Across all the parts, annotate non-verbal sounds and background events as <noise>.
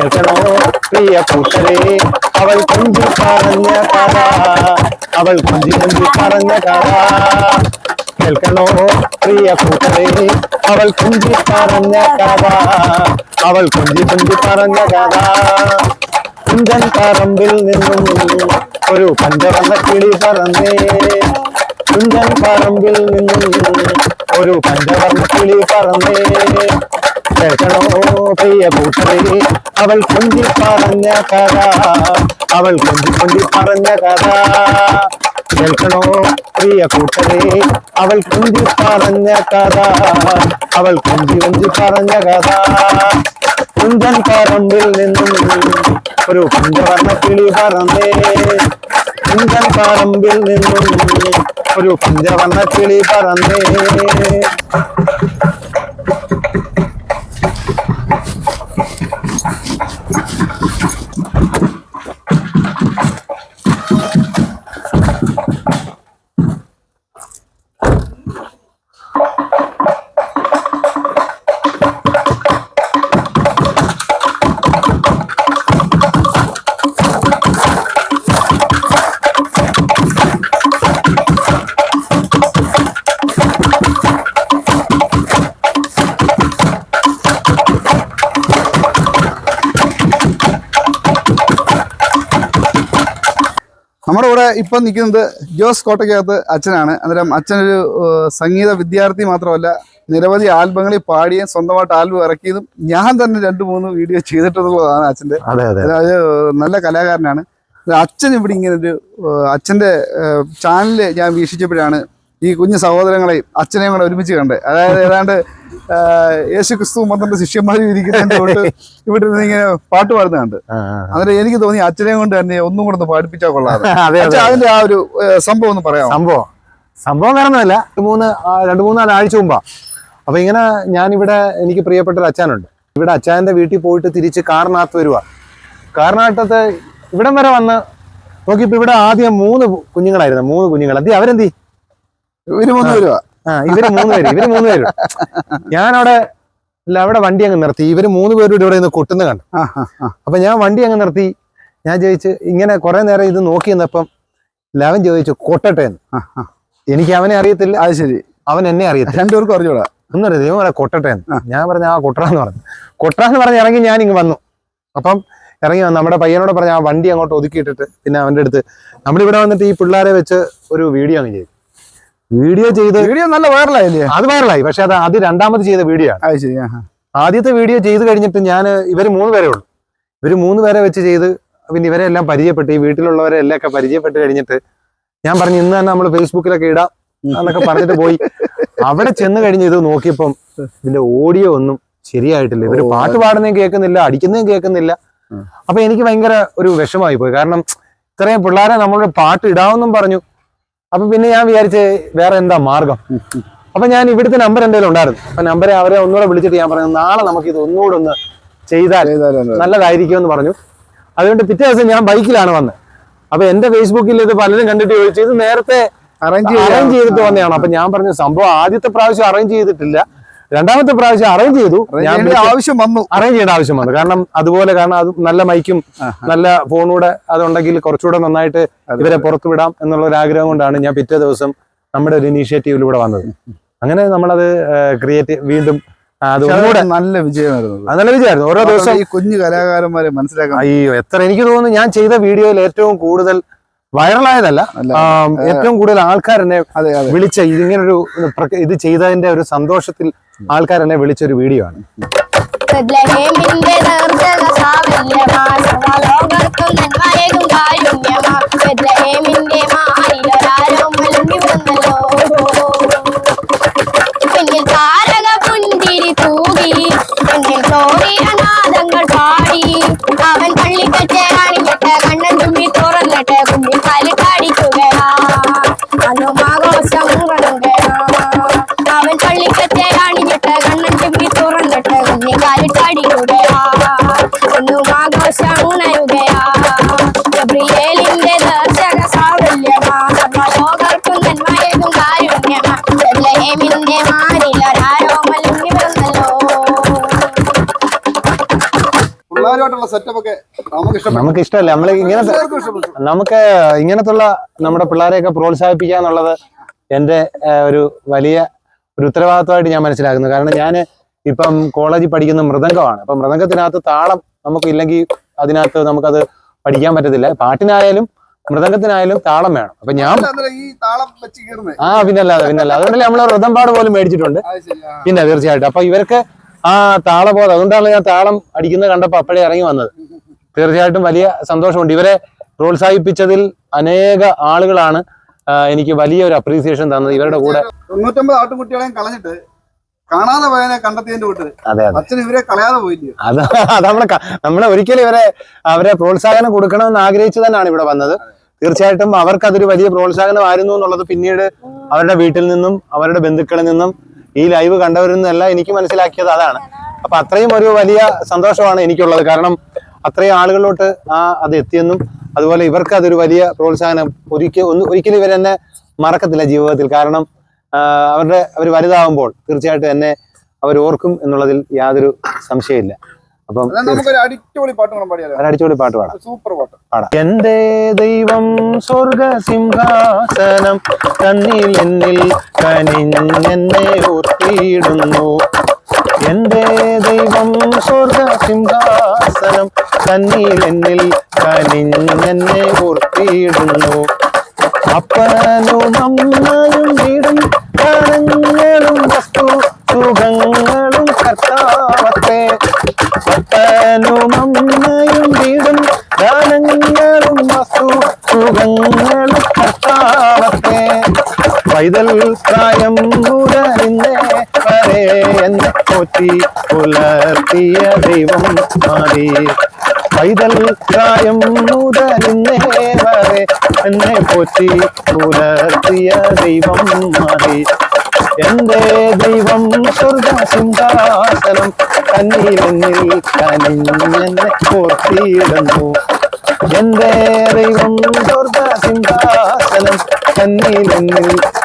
കേൾക്കണോ പ്രിയ കൂട്ടരെ അവൾ കുഞ്ചി പറഞ്ഞ കഥ. അവൾ കുഞ്ചി കുഞ്ചി പറഞ്ഞ കഥ. കേൾക്കണോ പ്രിയ കൂട്ടരെ അവൾ കുഞ്ചി പറഞ്ഞ കഥ. അവൾ കുഞ്ചി കുഞ്ചി പറഞ്ഞ കഥ. കുഞ്ചൻ പറമ്പിൽ നിന്നും ഒരു പഞ്ചവർണ കിളി പറന്നേ. കുഞ്ചൻ പറമ്പിൽ നിന്നും ഒരു പഞ്ചവർണ കിളി പറന്നേ. കേൾക്കണോ പ്രിയ കൂട്ടരെ? അവൾ കുഞ്ചി പറഞ്ഞ കഥ. അവൾ കുഞ്ചി കുഞ്ചി പറഞ്ഞ കഥ. കേൾക്കണോ പ്രിയ കൂട്ടരെ? അവൾ കുഞ്ചി പറഞ്ഞ കഥ. അവൾ കുഞ്ചി കുഞ്ചി പറഞ്ഞ കഥ. കുഞ്ചൻ പറമ്പിൽ നിന്നും ഒരു കുഞ്ചവർണ കിളി പറന്നേ. കുഞ്ചൻ പറമ്പിൽ നിന്നും ഒരു കുഞ്ചവർണ കിളി പറന്നേ. നമ്മുടെ കൂടെ ഇപ്പൊ നിൽക്കുന്നത് ജോസ് കോട്ടയ്ക്കകത്ത് അച്ഛനാണ്. അന്നേരം അച്ഛനൊരു സംഗീത വിദ്യാർത്ഥി മാത്രമല്ല നിരവധി ആൽബങ്ങളിൽ പാടിയും സ്വന്തമായിട്ട് ആൽബം ഇറക്കിയതും ഞാൻ തന്നെ രണ്ട് മൂന്ന് വീഡിയോ ചെയ്തിട്ടുള്ളതാണ് അച്ഛന്റെ. അതെ നല്ല കലാകാരനാണ്. അച്ഛൻ ഇവിടെ ഇങ്ങനെ ഒരു അച്ഛന്റെ അച്ഛന്റെ ചാനൽ ഞാൻ വീക്ഷിച്ചപ്പോഴാണ് ഈ കുഞ്ഞു സഹോദരങ്ങളെയും അച്ഛനെയും കൂടെ ഒരുമിച്ച് കണ്ട്. അതായത് ഏതാണ്ട് യേശു ക്രിസ്തു പന്ത്രണ്ട് ശിഷ്യന്മാരും ഇരിക്കുന്നതിന്റെ കൊണ്ട് ഇവിടെ ഇരുന്ന് ഇങ്ങനെ പാട്ട് പാടുന്നുണ്ട് കണ്ട്. അന്നേരം എനിക്ക് തോന്നി അച്ഛനെയും കൊണ്ട് തന്നെ ഒന്നും കൂടെ ഒന്ന് പാടിപ്പിച്ചാൽ കൊള്ളാം. <laughs> അതിന്റെ ആ ഒരു സംഭവം ഒന്ന് പറയാം സംഭവം. സംഭവം കാരണമല്ല മൂന്ന് രണ്ട് മൂന്നാൽ ആഴ്ച മുമ്പാ. അപ്പൊ ഇങ്ങനെ ഞാനിവിടെ എനിക്ക് പ്രിയപ്പെട്ട ഒരു അച്ഛനുണ്ട്. ഇവിടെ അച്ഛന്റെ വീട്ടിൽ പോയിട്ട് തിരിച്ച് കാറിനകത്ത് വരുക കാറിനകത്തത്ത് ഇവിടം വരെ വന്ന് നോക്കിയപ്പോ ഇവിടെ ആദ്യം മൂന്ന് കുഞ്ഞുങ്ങളായിരുന്നു. മൂന്ന് കുഞ്ഞുങ്ങൾ അതി അവരെന്തി? ഇവർ മൂന്ന് പേരുവാ. ആ ഇവർ മൂന്ന് പേര് ഇവർ മൂന്ന് പേര്. ഞാനവിടെ അല്ല അവിടെ വണ്ടി അങ്ങ് നിർത്തി. ഇവർ മൂന്ന് പേരും ഇവിടെ നിന്ന് കൊട്ടുന്ന കണ്ടു. അപ്പൊ ഞാൻ വണ്ടി അങ്ങ് നിർത്തി. ഞാൻ ചോദിച്ചു ഇങ്ങനെ കുറെ നേരം ഇത് നോക്കി നിന്നപ്പം ലവൻ ചോദിച്ചു കൊട്ടട്ടെ എന്ന്. എനിക്ക് അവനെ അറിയത്തില്ല. അത് ശരി. അവൻ എന്നെ അറിയത്തില്ല. രണ്ടുപേർക്കും അറിഞ്ഞൂടാ. ഒന്നും ദൈവം പറയാം കൊട്ടട്ടെ എന്ന്. ഞാൻ പറഞ്ഞ ആ കൊട്ടറന്ന് പറഞ്ഞു. കൊട്ടറന്ന് പറഞ്ഞ് ഇറങ്ങി ഞാൻ ഇങ്ങ് വന്നു. അപ്പം ഇറങ്ങി വന്നു നമ്മുടെ പയ്യനോട് പറഞ്ഞ ആ വണ്ടി അങ്ങോട്ട് ഒതുക്കിയിട്ടിട്ട് പിന്നെ അവന്റെ അടുത്ത്. നമ്മളിവിടെ വന്നിട്ട് ഈ പിള്ളേരെ വെച്ച് ഒരു വീഡിയോ അങ്ങ് ചെയ്തു വീഡിയോ ചെയ്ത് വീഡിയോ നല്ല വൈറലായില്ലേ? അത് വൈറലായി. പക്ഷെ അത് അത് രണ്ടാമത് ചെയ്ത വീഡിയോ ആണ്. ആദ്യത്തെ വീഡിയോ ചെയ്ത് കഴിഞ്ഞിട്ട് ഞാൻ ഇവർ മൂന്ന് പേരേ ഉള്ളൂ. ഇവർ മൂന്ന് പേരെ വെച്ച് ചെയ്ത് പിന്നെ ഇവരെ എല്ലാം പരിചയപ്പെട്ട് ഈ വീട്ടിലുള്ളവരെ എല്ലാം ഒക്കെ പരിചയപ്പെട്ട് കഴിഞ്ഞിട്ട് ഞാൻ പറഞ്ഞു ഇന്ന് തന്നെ നമ്മൾ ഫേസ്ബുക്കിലൊക്കെ ഇടാം എന്നൊക്കെ പറഞ്ഞിട്ട് പോയി. അവിടെ ചെന്ന് കഴിഞ്ഞ് ഇത് നോക്കിയപ്പം ഇതിന്റെ ഓഡിയോ ഒന്നും ശരിയായിട്ടില്ല. ഇവർ പാട്ട് പാടുന്നതും കേൾക്കുന്നില്ല അടിക്കുന്നതും കേൾക്കുന്നില്ല. അപ്പൊ എനിക്ക് ഭയങ്കര ഒരു വിഷമായി പോയി. കാരണം ഇത്രയും പിള്ളേരെ നമ്മളൊരു പാട്ട് ഇടാമെന്നും പറഞ്ഞു. അപ്പൊ പിന്നെ ഞാൻ വിചാരിച്ച് വേറെ എന്താ മാർഗം? അപ്പൊ ഞാൻ ഇവിടുത്തെ നമ്പർ എന്തെങ്കിലും ഉണ്ടായിരുന്നു. അപ്പൊ നമ്പറെ അവരെ ഒന്നുകൂടെ വിളിച്ചിട്ട് ഞാൻ പറഞ്ഞു നാളെ നമുക്ക് ഇത് ഒന്നുകൂടെ ഒന്ന് ചെയ്താൽ നല്ലതായിരിക്കും എന്ന് പറഞ്ഞു. അതുകൊണ്ട് പിറ്റേ ദിവസം ഞാൻ ബൈക്കിലാണ് വന്നത്. അപ്പൊ എന്റെ ഫേസ്ബുക്കിൽ ഇത് പലരും കണ്ടിട്ട് ചോദിച്ചു ഇത് നേരത്തെ അറേഞ്ച് അറേഞ്ച് ചെയ്തിട്ട് വന്നതാണ്. അപ്പൊ ഞാൻ പറഞ്ഞു സംഭവം ആദ്യത്തെ പ്രാവശ്യം അറേഞ്ച് ചെയ്തിട്ടില്ല. രണ്ടാമത്തെ പ്രാവശ്യം അറേഞ്ച് ചെയ്തു. ഞാൻ ആവശ്യം വന്നു. അറേഞ്ച് ചെയ്യേണ്ട ആവശ്യം വന്നു. കാരണം അതുപോലെ കാരണം അത് നല്ല മൈക്കും നല്ല ഫോണൂടെ അതുണ്ടെങ്കിൽ കുറച്ചുകൂടെ നന്നായിട്ട് ഇവരെ പുറത്തു വിടാം എന്നുള്ള ഒരു ആഗ്രഹം കൊണ്ടാണ് ഞാൻ പിറ്റേ ദിവസം നമ്മുടെ ഒരു ഇനീഷ്യേറ്റീവിലൂടെ വന്നത്. അങ്ങനെ നമ്മളത് ക്രിയേറ്റ് വീണ്ടും ആ, അത് പക്ഷെ ഒന്നുകൂടെ അത് നല്ല വിജയമായിരുന്നു നല്ല വിജയമായിരുന്നു. ഓരോ ദിവസം ഈ കുഞ്ഞു കലാകാരന്മാരെ മനസ്സിലാക്കാം അയ്യോ എത്ര എനിക്ക് തോന്നുന്നു ഞാൻ ചെയ്ത വീഡിയോയിൽ ഏറ്റവും കൂടുതൽ വൈറലായതല്ല. ഏറ്റവും കൂടുതൽ ആൾക്കാർ എന്നെ അതെ അതെ. വിളിച്ച ഇങ്ങനൊരു ഒരു ഇത് ചെയ്തതിന്റെ ഒരു സന്തോഷത്തിൽ ആൾക്കാർ വിളിച്ച ഒരു വീഡിയോ ആണ്. സാവല്യമാലോകർക്കും നന്മയേകും നമുക്ക് ഇഷ്ടപ്പെട്ടു നമുക്ക് ഇഷ്ടമല്ല. നമ്മൾ ഇങ്ങനത്തെ നമുക്ക് ഇങ്ങനത്തുള്ള നമ്മുടെ പിള്ളേരെയൊക്കെ പ്രോത്സാഹിപ്പിക്കുക എന്നുള്ളത് എന്റെ ഒരു വലിയ ഒരു ഉത്തരവാദിത്വമായിട്ട് ഞാൻ മനസ്സിലാക്കുന്നു. കാരണം ഞാൻ ഇപ്പം കോളേജിൽ പഠിക്കുന്ന മൃദംഗമാണ്. അപ്പം മൃദംഗത്തിനകത്ത് താളം നമുക്ക് ഇല്ലെങ്കിൽ അതിനകത്ത് നമുക്കത് പഠിക്കാൻ പറ്റത്തില്ല. പാട്ടിനായാലും മൃദംഗത്തിനായാലും താളം വേണം. അപ്പൊ ഞാൻ ആ പിന്നല്ലാതെ പിന്നല്ല അതുകൊണ്ടല്ലേ നമ്മൾ റൃതംപാട് പോലും മേടിച്ചിട്ടുണ്ട്. പിന്നെ തീർച്ചയായിട്ടും. അപ്പൊ ഇവർക്ക് ആ താളബോധം അതുകൊണ്ടാണ് ഞാൻ താളം അടിക്കുന്നത് കണ്ടപ്പോ അപ്പോഴേ ഇറങ്ങി വന്നത്. തീർച്ചയായിട്ടും വലിയ സന്തോഷമുണ്ട്. ഇവരെ പ്രോത്സാഹിപ്പിച്ചതിൽ അനേക ആളുകളാണ് എനിക്ക് വലിയ ഒരു അപ്രീസിയേഷൻ തന്നത് ഇവരുടെ കൂടെ. തൊണ്ണൂറ്റൊമ്പത് ആട്ടുകുട്ടികളെയും കളഞ്ഞിട്ട് കാണാതെ പോയതിനെ കണ്ടെത്തിയതിന്റെ കൂട്ട് അതെ അതെ. അച്ഛൻ ഇവരെ കളയാതെ പോയില്ലേ <laughs> അത് നമ്മളെ നമ്മളെ ഒരിക്കലും ഇവരെ അവരെ പ്രോത്സാഹനം കൊടുക്കണമെന്ന് ആഗ്രഹിച്ചു തന്നെയാണ് ഇവിടെ വന്നത്. തീർച്ചയായിട്ടും അവർക്ക് അതൊരു വലിയ പ്രോത്സാഹനമായിരുന്നു എന്നുള്ളത് പിന്നീട് അവരുടെ വീട്ടിൽ നിന്നും അവരുടെ ബന്ധുക്കളിൽ നിന്നും ഈ ലൈവ് കണ്ടവരിൽ നിന്നെല്ലാം എനിക്ക് മനസ്സിലാക്കിയത് അതാണ്. അപ്പൊ അത്രയും ഒരു വലിയ സന്തോഷമാണ് എനിക്കുള്ളത്. കാരണം അത്രയും ആളുകളിലോട്ട് ആ അത് എത്തിയെന്നും അതുപോലെ ഇവർക്ക് അതൊരു വലിയ പ്രോത്സാഹനം ഒരിക്കൽ ഒന്ന് ഒരിക്കലും ഇവരെന്നെ മറക്കത്തില്ല ജീവിതത്തിൽ. കാരണം അവരുടെ അവർ വലുതാവുമ്പോൾ തീർച്ചയായിട്ടും എന്നെ അവർ ഓർക്കും എന്നുള്ളതിൽ യാതൊരു സംശയമില്ല അപ്പം അടിപൊളി പാട്ട് പാടാം സൂപ്പർ പാട്ട്. പാടാം. എന്റെ ദൈവം സ്വർഗ സിംഹാസനം കണ്ണിൽ എന്നിൽ കനിഞ്ഞെന്നെ ഓർത്തിയിടുന്നു. എന്റെ ദൈവം സ്വർഗ സിംഹാസനം കണ്ണിൽ എന്നിൽ കനിഞ്ഞെന്നെ ഓർത്തിയിടുന്നു. അപ്പനും അമ്മയും പുലർത്തിയ ദൈവം മാറി പൈതൽ പ്രായം മുതലിന്നേ വരെ എന്നെ പോറ്റി പുലർത്തിയ ദൈവം മാറി എന്റെ ദൈവം സ്വർഗ സിംഹാസനം കനിഞ്ഞെന്നെ ഓർത്തിയിടുന്നു എന്റെ ദൈവം സ്വർഗ സിംഹാസനം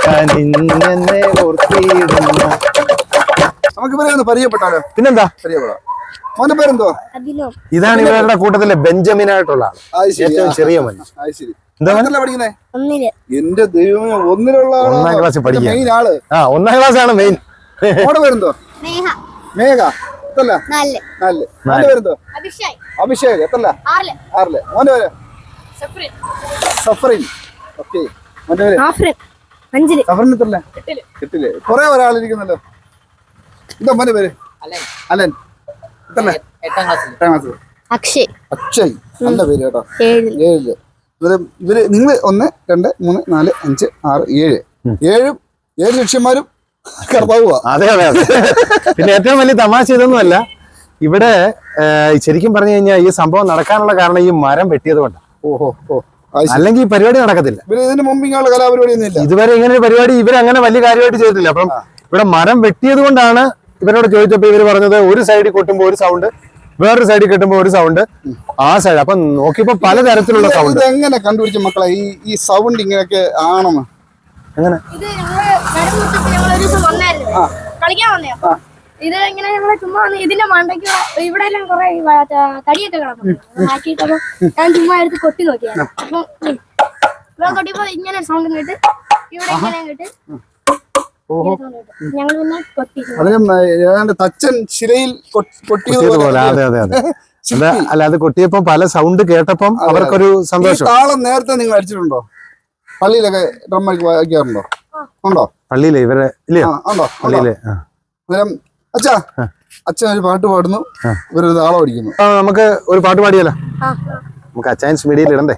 കനിഞ്ഞെന്നെ ഓർത്തിയിടുന്നു നമുക്ക് ഇവരെ ഒന്ന് പരിചയപ്പെട്ടാലോ? പിന്നെന്താ? പരിചയപ്പെടാം. മോന്റെ പേരെന്തോ? അതിലോ ഇതാണ് ഇവരുടെ കൂട്ടത്തിലെ ബെഞ്ചമിൻ ആയിട്ടുള്ള ഏറ്റവും ചെറിയ ഒന്നിൽ. എന്റെ ദൈവമേ ഒന്നിലുള്ള? ഒന്നാം ക്ലാസ്സിൽ പഠിക്കുക. മെയിൻ ആൾ. ആ ഒന്നാം ക്ലാസ് ആണ് മെയിൻ മോടെ പേരെന്തോ? മേഘ. എത്തല്ല? നാല്. നാല്. മോന്റെ പേരെന്തോ? അഭിഷേക്. അഭിഷേക് എത്തല്ല? ആറിൽ. മോന്റെ പേര്? സഫ്രിൻ. സഫറിൻ ഓക്കെ. മോന്റെ പേര്? സഫറിൻ എത്തല്ല എട്ടിൽ. കൊറേ ഒരാളിരിക്കുന്നല്ലോ. എന്താ മോന്റെ പേര്. അലൻ. എട്ടാം ക്ലാസ് അക്ഷയ്. അക്ഷയ്. നല്ല പേര് കേട്ടോ. ഏഴിൽ. ഇവർ ഇവർ നിങ്ങൾ ഒന്ന് രണ്ട് മൂന്ന് നാല് അഞ്ച് ആറ് ഏഴ്. ഏഴും ഏഴ് ലക്ഷ്യന്മാരും കർത്താവുക അതെ അതെ അതെ. പിന്നെ ഏറ്റവും വലിയ തമാശ ഇതൊന്നുമല്ല ഇവിടെ ശരിക്കും പറഞ്ഞു കഴിഞ്ഞാൽ ഈ സംഭവം നടക്കാനുള്ള കാരണം ഈ മരം വെട്ടിയത് കൊണ്ടാണ് ഓഹോ ഓ. അല്ലെങ്കിൽ ഈ പരിപാടി നടക്കത്തില്ല. ഇവർ ഇതിന് മുമ്പ് ഇങ്ങനെയുള്ള കലാപരിപാടി ഇതുവരെ ഇങ്ങനെ ഒരു പരിപാടി ഇവരങ്ങനെ വലിയ കാര്യമായിട്ട് ചെയ്തിട്ടില്ല. അപ്പം ഇവിടെ മരം വെട്ടിയത് കൊണ്ടാണ് ഇവരോട് ചോദിച്ചപ്പോ ഇവർ പറഞ്ഞത് ഒരു സൈഡിൽ കൊട്ടുമ്പോ ഒരു സൗണ്ട് വേറൊരു സൈഡിൽ കെട്ടുമ്പോ ഒരു സൗണ്ട് ആ സൈഡ് അപ്പൊ നോക്കിയപ്പോ പലതരത്തിലുള്ള സൗണ്ട് എങ്ങനെ കണ്ടുപിടിച്ച മക്കളെ? ഈ ഈ സൗണ്ട് ഇങ്ങനെയൊക്കെ ആണെന്ന്. എങ്ങനെ? കളിക്കാൻ വന്നേ ഇത് ഇങ്ങനെ ഞങ്ങൾ ചുമ്മാ വന്ന് ഇതിന്റെ മണ്ടയ്ക്ക് ഇവിടെ എല്ലാം കുറെ തടിയൊക്കെ കിടക്കുന്നു. ആക്കിയിട്ടപ്പോ ഞാൻ ചുമ്മാ എടുത്ത് കൊട്ടി നോക്കിയാണ് അപ്പൊ കൊട്ടിയപ്പോ ഇങ്ങനെ സൗണ്ട് കേട്ട് ഇവിടെ ഇങ്ങനെ കേട്ട് ഞങ്ങൾ പിന്നെ കൊട്ടി അതിനും ഏതാണ്ട് തച്ചൻ ശിലയിൽ കൊട്ട്- കൊട്ടിയത് കൊട്ടിയത് പോലെ. പോലെ അതെ അതെ അതെ. <laughs> അത് അല്ല അത് കൊട്ടിയപ്പം പല സൗണ്ട് കേട്ടപ്പം അവർക്കൊരു സന്തോഷം. താളം നേരത്തെ നിങ്ങൾ അടിച്ചിട്ടുണ്ടോ? പള്ളിയിലൊക്കെ ഡ്രം വായിക്കാറുണ്ടോ? ഉണ്ടോ? പള്ളിയിലെ ഇവരെ ഇല്ലയോ ഉണ്ടോ? പള്ളിയിലെ. അന്നേരം അച്ഛാ അച്ഛൻ ഒരു പാട്ട് പാടുന്നു. ഇവരൊരു താളം അടിക്കുന്നു. ആ, നമുക്ക് ഒരു പാട്ട് പാടിയാലോ? ആ. നമുക്ക് അച്ഛൻസ് മീഡിയയിൽ ഇടണ്ടേ?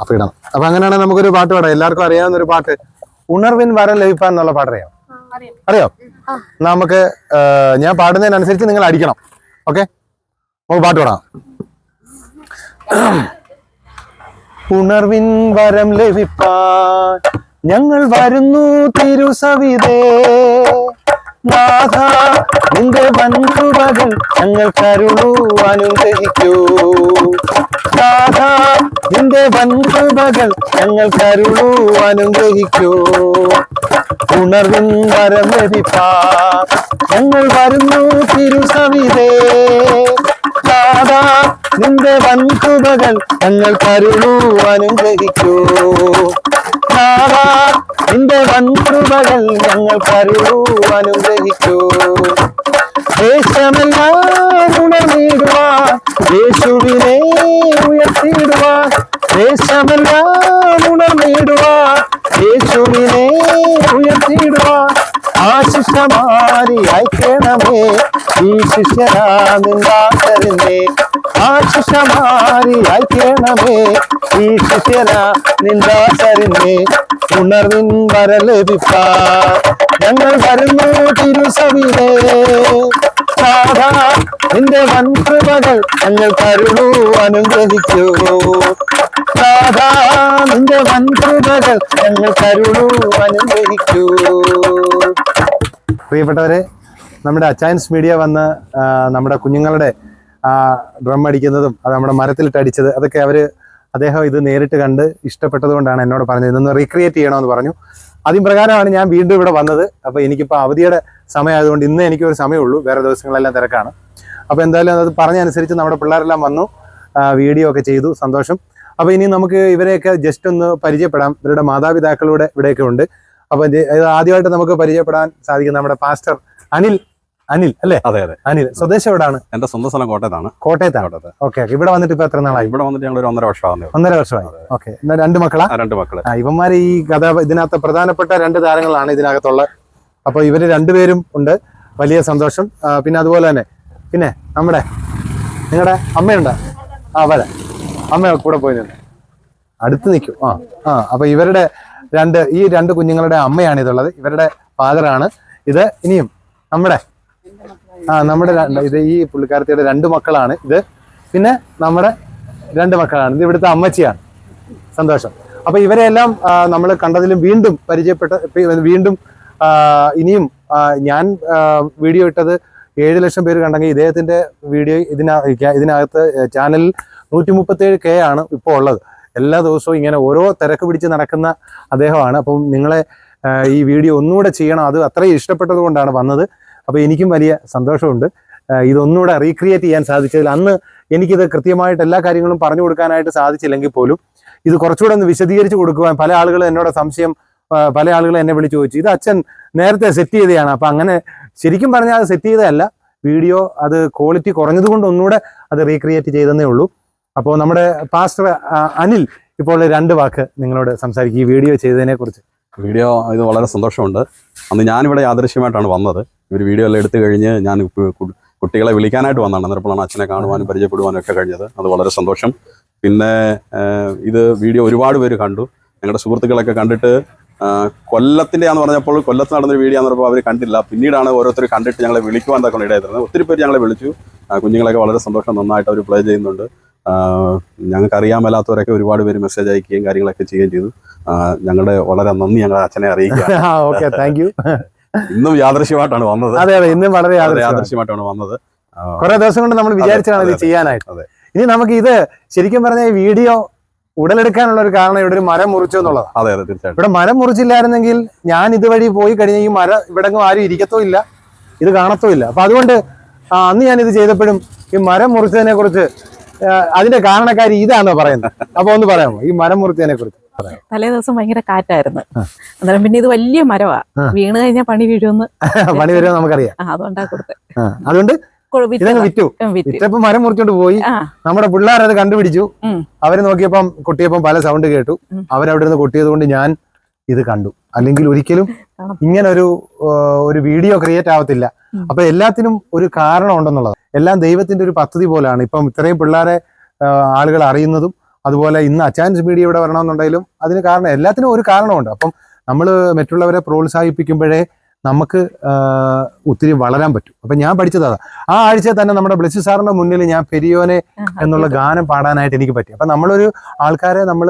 അപ്പൊ ഇടണം. അപ്പൊ അങ്ങനെയാണെങ്കിൽ നമുക്കൊരു പാട്ട് പാടാം. എല്ലാവർക്കും അറിയാവുന്ന ഒരു പാട്ട്. ഉണർവിൻ വരം ലഭിപ്പ എന്നുള്ള പാട്ട് അറിയാം? അറിയോ. നമുക്ക് ഞാൻ പാടുന്നതിനനുസരിച്ച് നിങ്ങൾ അടിക്കണം. ഓക്കെ? നമുക്ക് പാട്ട് പാടാം. ഉണർവിൻ വരം ലഭിപ്പാൻ ഞങ്ങൾ വരുന്നു തിരുസവിതേ. നാഥ നിന്റെ വൻകൃപകൾ ഞങ്ങൾ കരുണു അനുഗ്രഹിക്കൂ. നാഥ നിന്റെ വൻകൃപകൾ ഞങ്ങൾ കരുളു അനുഗ്രഹിക്കൂ. ഉണർവിൻ വരം ലഭിപ്പാ. ഞങ്ങൾ വരുന്നു തിരുസവിതേ ദാദാ നിന്റെ വൻകൃപകൾ ഞങ്ങൾ കരുണു അനുഗ്രഹിക്കൂ ദാദാ നിന്റെ വൻകൃപകൾ ഞങ്ങൾ കരുണു അനുഗ്രഹിക്കൂ ദേശമെല്ലാം ഉണർന്നിടുവാൻ യേശുവിനെ യേശുവിനെ ഉയർത്തിയിടുവാൻ ശിഷ്യമാരി അയക്കണമേ ഈ ശിഷ്യരാതരുന്നേ ആ ശിഷ്യമാരി അയക്കണമേ ഈ ശിഷ്യനാ നിന്ദാസരിനെ ഉണർവിൻ വരലഭിപ്പാൻ ഞങ്ങൾ വരുന്നു തിരുസവിനെ സാധാ നിന്റെ വൻകൃപകൾ ഞങ്ങൾ കരുളൂ അനുഗ്രഹിക്കൂ. സാധാ നിന്റെ വൻകൃപകൾ ഞങ്ങൾ കരുളൂ അനുഗ്രഹിക്കൂ പ്രിയപ്പെട്ടവരെ നമ്മുടെ അച്ചാൻസ് മീഡിയ വന്ന് നമ്മുടെ കുഞ്ഞുങ്ങളുടെ ഡ്രം അടിക്കുന്നതും അത് നമ്മുടെ മരത്തിലിട്ട് അടിച്ചത് അതൊക്കെ അവർ അദ്ദേഹം ഇത് നേരിട്ട് കണ്ട് ഇഷ്ടപ്പെട്ടതുകൊണ്ടാണ് എന്നോട് പറഞ്ഞത്. ഇതൊന്ന് റീക്രിയേറ്റ് ചെയ്യണമെന്ന് പറഞ്ഞു. അതിന് പ്രകാരമാണ് ഞാൻ വീണ്ടും ഇവിടെ വന്നത്. അപ്പോൾ എനിക്കിപ്പോൾ അവധിയുടെ സമയമായതുകൊണ്ട് ഇന്ന് എനിക്കൊരു സമയമുള്ളൂ. വേറെ ദിവസങ്ങളെല്ലാം തിരക്കാണ്. അപ്പോൾ എന്തായാലും അത് പറഞ്ഞനുസരിച്ച് നമ്മുടെ പിള്ളേരെല്ലാം വന്നു. വീഡിയോ ഒക്കെ ചെയ്തു. സന്തോഷം. അപ്പോൾ ഇനി നമുക്ക് ഇവരെയൊക്കെ ജസ്റ്റ് ഒന്ന് പരിചയപ്പെടാം. ഇവരുടെ മാതാപിതാക്കളുടെ ഇവിടെയൊക്കെ ഉണ്ട്. അപ്പോൾ ഇത് ആദ്യമായിട്ട് നമുക്ക് പരിചയപ്പെടാൻ സാധിക്കും നമ്മുടെ പാസ്റ്റർ അനിൽ. അനിൽ അല്ലേ? അതെ അതെ. അനിൽ സ്വദേശം എവിടാണ്? എന്റെ സ്വന്തം സ്ഥലം കോട്ടയത്താണ്. കോട്ടയത്താണ്. കോട്ടയത്ത്. ഓക്കെ ഇവിടെ വന്നിട്ട് ഇപ്പൊ എത്ര നാളായി ഇവിടെ വന്നിട്ട് ഞങ്ങൾ ഒരു ഒന്നര വർഷമാണ്. ഒന്നര വർഷമായി. ഓക്കെ രണ്ട് മക്കളാ? രണ്ട് മക്കൾ. ഇവന്മാര് ഈ കഥ ഇതിനകത്ത് പ്രധാനപ്പെട്ട രണ്ട് താരങ്ങളാണ് ഇതിനകത്തുള്ള അപ്പൊ ഇവർ രണ്ടുപേരും ഉണ്ട്. വലിയ സന്തോഷം. പിന്നെ അതുപോലെ തന്നെ പിന്നെ നമ്മുടെ നിങ്ങളുടെ അമ്മയുണ്ടോ? ആ വരാം. അമ്മ കൂടെ പോയി നിന്ന്. അടുത്ത് നിൽക്കും. ആ ആ അപ്പൊ ഇവരുടെ രണ്ട് ഈ രണ്ട് കുഞ്ഞുങ്ങളുടെ അമ്മയാണ് ഇതുള്ളത്. ഇവരുടെ ഫാദറാണ് ഇത് ഇനിയും നമ്മുടെ ആ നമ്മുടെ രണ്ട് ഇത് ഈ പുള്ളിക്കാരത്തിയുടെ രണ്ട് മക്കളാണ് ഇത്. പിന്നെ നമ്മുടെ രണ്ട് മക്കളാണ്. ഇത് ഇവിടുത്തെ അമ്മച്ചിയാണ്. സന്തോഷം. അപ്പൊ ഇവരെല്ലാം നമ്മൾ കണ്ടതിലും വീണ്ടും പരിചയപ്പെട്ട വീണ്ടും ഇനിയും ഞാൻ വീഡിയോ ഇട്ടത് ഏഴ് ലക്ഷം പേര് കണ്ടെങ്കിൽ ഇദ്ദേഹത്തിന്റെ വീഡിയോ ഇതിന ഇതിനകത്ത് ചാനലിൽ നൂറ്റി മുപ്പത്തേഴ് കെ ആണ് ഇപ്പോൾ ഉള്ളത്. എല്ലാ ദിവസവും ഇങ്ങനെ ഓരോ തിരക്ക് പിടിച്ച് നടക്കുന്ന അദ്ദേഹമാണ്. അപ്പം നിങ്ങളെ ഈ വീഡിയോ ഒന്നുകൂടെ ചെയ്യണം. അത് അത്രയും ഇഷ്ടപ്പെട്ടത് കൊണ്ടാണ് വന്നത്. അപ്പോൾ എനിക്കും വലിയ സന്തോഷമുണ്ട്. ഇതൊന്നുകൂടെ റീക്രിയേറ്റ് ചെയ്യാൻ സാധിച്ചതിൽ അന്ന് എനിക്കിത് കൃത്യമായിട്ട് എല്ലാ കാര്യങ്ങളും പറഞ്ഞു കൊടുക്കാനായിട്ട് സാധിച്ചില്ലെങ്കിൽ പോലും ഇത് കുറച്ചുകൂടെ ഒന്ന് വിശദീകരിച്ച് കൊടുക്കുവാൻ പല ആളുകളും എന്നോട് സംശയം പല ആളുകളും എന്നെ വിളിച്ചു ചോദിച്ചു. ഇത് അച്ഛൻ നേരത്തെ സെറ്റ് ചെയ്തതാണ്. അപ്പം അങ്ങനെ ശരിക്കും പറഞ്ഞാൽ അത് സെറ്റ് ചെയ്തതല്ല. വീഡിയോ അത് ക്വാളിറ്റി കുറഞ്ഞത് കൊണ്ട് ഒന്നുകൂടെ അത് റീക്രിയേറ്റ് ചെയ്തെന്നേ ഉള്ളൂ. അപ്പോൾ നമ്മുടെ പാസ്റ്റർ അനിൽ ഇപ്പോൾ രണ്ട് വാക്ക് നിങ്ങളോട് സംസാരിക്കും ഈ വീഡിയോ ചെയ്തതിനെ കുറിച്ച്. വീഡിയോ ഇത് വളരെ സന്തോഷമുണ്ട്. അന്ന് ഞാനിവിടെ യാദൃശ്യമായിട്ടാണ് വന്നത്. ഇവർ വീഡിയോ എല്ലാം എടുത്തു കഴിഞ്ഞ് ഞാൻ കുട്ടികളെ വിളിക്കാനായിട്ട് വന്നതാണ്. അന്നേരപ്പോഴാണ് അച്ഛനെ കാണുവാനും പരിചയപ്പെടുവാനും ഒക്കെ കഴിഞ്ഞത്. അത് വളരെ സന്തോഷം. പിന്നെ ഇത് വീഡിയോ ഒരുപാട് പേര് കണ്ടു. ഞങ്ങളുടെ സുഹൃത്തുക്കളൊക്കെ കണ്ടിട്ട് ആ, കൊല്ലത്തിന്റെ ആന്ന് പറഞ്ഞപ്പോൾ കൊല്ലത്ത് നടന്നൊരു വീഡിയോ എന്ന് പറഞ്ഞപ്പോൾ അവർ കണ്ടില്ല. പിന്നീടാണ് ഓരോരുത്തർ കണ്ടിട്ട് ഞങ്ങളെ വിളിക്കുവാൻ തന്നെ ഇടയായിരുന്നത് ഒത്തിരി പേര് ഞങ്ങളെ വിളിച്ചു. കുഞ്ഞുങ്ങളൊക്കെ വളരെ സന്തോഷം നന്നായിട്ട് അവർ പ്ലേ ചെയ്യുന്നുണ്ട്. ഞങ്ങൾക്ക് അറിയാമല്ലാത്തവരൊക്കെ ഒരുപാട് പേര് മെസ്സേജ് അയക്കുകയും കാര്യങ്ങളൊക്കെ ചെയ്യുകയും ചെയ്തു. ഞങ്ങളുടെ വളരെ നന്ദി ഞങ്ങളുടെ അച്ഛനെ അറിയിക്കുക ഓക്കെ താങ്ക് യു ഇന്നും യാദൃശ്യമായിട്ടാണ് വന്നത്. അതെ അതെ ഇന്നും വളരെ യാദൃശ്യമായിട്ടാണ് വന്നത്. കുറെ ദിവസം കൊണ്ട് നമ്മൾ വിചാരിച്ചാണ് ഇത് ചെയ്യാനായിട്ട്. ഇനി നമുക്ക് ഇത് ശരിക്കും പറഞ്ഞ വീഡിയോ ഉടലെടുക്കാനുള്ള ഒരു കാരണം ഇവിടെ ഒരു മരം മുറിച്ചു എന്നുള്ളതാണ് അതെ അതെ തീർച്ചയായിട്ടും. ഇവിടെ മരം മുറിച്ചില്ലായിരുന്നെങ്കിൽ ഞാൻ ഇതുവഴി പോയി കഴിഞ്ഞാൽ ഈ മരം ഇവിടെങ്ങും ആരും ഇരിക്കത്തോ ഇല്ല. ഇത് കാണത്തോ ഇല്ല. അപ്പൊ അതുകൊണ്ട് അന്ന് ഞാൻ ഇത് ചെയ്തപ്പോഴും ഈ മരം മുറിച്ചതിനെ കുറിച്ച് അതിന്റെ കാരണക്കാരി ഇതാണോ പറയുന്നത്. അപ്പൊ ഒന്ന് പറയാമോ? ഈ മരം മുറിച്ചതിനെ കുറിച്ച് തലേ ദിവസം ഭയങ്കര കാറ്റായിരുന്നു. അന്നേരം പിന്നെ ഇത് വലിയ മരവാ. വീണ് കഴിഞ്ഞാൽ പണി വീഴുമെന്ന് പണി വരുമെന്ന് നമുക്കറിയാം. അതുകൊണ്ടാ കൊടുത്തത് അതുകൊണ്ട് കൊ- വിറ്റതാ. ഇതങ്ങ് വിറ്റു ഉം, മരം മുറിച്ചോണ്ട് പോയി നമ്മുടെ പിള്ളേർ അത് കണ്ടുപിടിച്ചു. അവർ നോക്കിയപ്പം കൊട്ടിയപ്പം പല സൗണ്ട് കേട്ടു. അവരവിടെ നിന്ന് കൊട്ടിയത് കൊണ്ട് ഞാൻ ഇത് കണ്ടു അല്ലെങ്കിൽ ഒരിക്കലും. ഇങ്ങനെ ഒരു ഒരു വീഡിയോ ക്രിയേറ്റ് ആവത്തില്ല. അപ്പൊ എല്ലാത്തിനും ഒരു കാരണം ഉണ്ടെന്നുള്ളത് എല്ലാം ദൈവത്തിന്റെ ഒരു പദ്ധതി പോലെയാണ് ഇപ്പം ഇത്രയും പിള്ളേരെ ആളുകൾ അറിയുന്നതും അതുപോലെ ഇന്ന് അച്ചാൻസ് മീഡിയ ഇവിടെ വരണമെന്നുണ്ടെങ്കിലും അതിന് കാരണം എല്ലാത്തിനും ഒരു കാരണമുണ്ട് അപ്പം നമ്മൾ മറ്റുള്ളവരെ പ്രോത്സാഹിപ്പിക്കുമ്പോഴേ നമുക്ക് ഒത്തിരി വളരാൻ പറ്റും. അപ്പൊ ഞാൻ പഠിച്ചത് അതാ. ആ ആഴ്ച തന്നെ നമ്മുടെ ബ്ലസ് സാറിന്റെ മുന്നിൽ ഞാൻ പെരിയോനെ എന്നുള്ള ഗാനം പാടാനായിട്ട് എനിക്ക് പറ്റി. അപ്പൊ നമ്മളൊരു ആൾക്കാരെ നമ്മൾ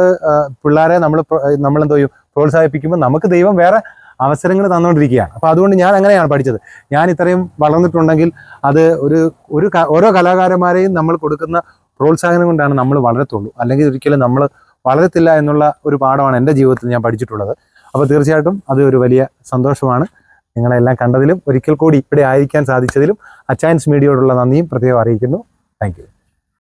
പിള്ളേരെ നമ്മൾ നമ്മൾ എന്തോ ചെയ്യും പ്രോത്സാഹിപ്പിക്കുമ്പോൾ നമുക്ക് ദൈവം വേറെ അവസരങ്ങൾ തന്നുകൊണ്ടിരിക്കുകയാണ് അപ്പൊ അതുകൊണ്ട് ഞാൻ അങ്ങനെയാണ് പഠിച്ചത്. ഞാൻ ഇത്രയും വളർന്നിട്ടുണ്ടെങ്കിൽ അത് ഒരു ഒരു ഓരോ കലാകാരന്മാരെയും നമ്മൾ കൊടുക്കുന്ന പ്രോത്സാഹനം കൊണ്ടാണ് നമ്മൾ വളരത്തുള്ളൂ. അല്ലെങ്കിൽ ഒരിക്കലും നമ്മൾ വളരത്തില്ല എന്നുള്ള ഒരു പാഠമാണ് എന്റെ ജീവിതത്തിൽ ഞാൻ പഠിച്ചിട്ടുള്ളത്. അപ്പോൾ തീർച്ചയായിട്ടും അത് ഒരു വലിയ സന്തോഷമാണ്. നിങ്ങളെല്ലാം കണ്ടതിലും ഒരിക്കൽ കൂടി ഇവിടെ ആയിരിക്കാൻ സാധിച്ചതിലും അച്ചാൻസ് മീഡിയയോടുള്ള നന്ദിയും പ്രത്യേകം അറിയിക്കുന്നു. താങ്ക്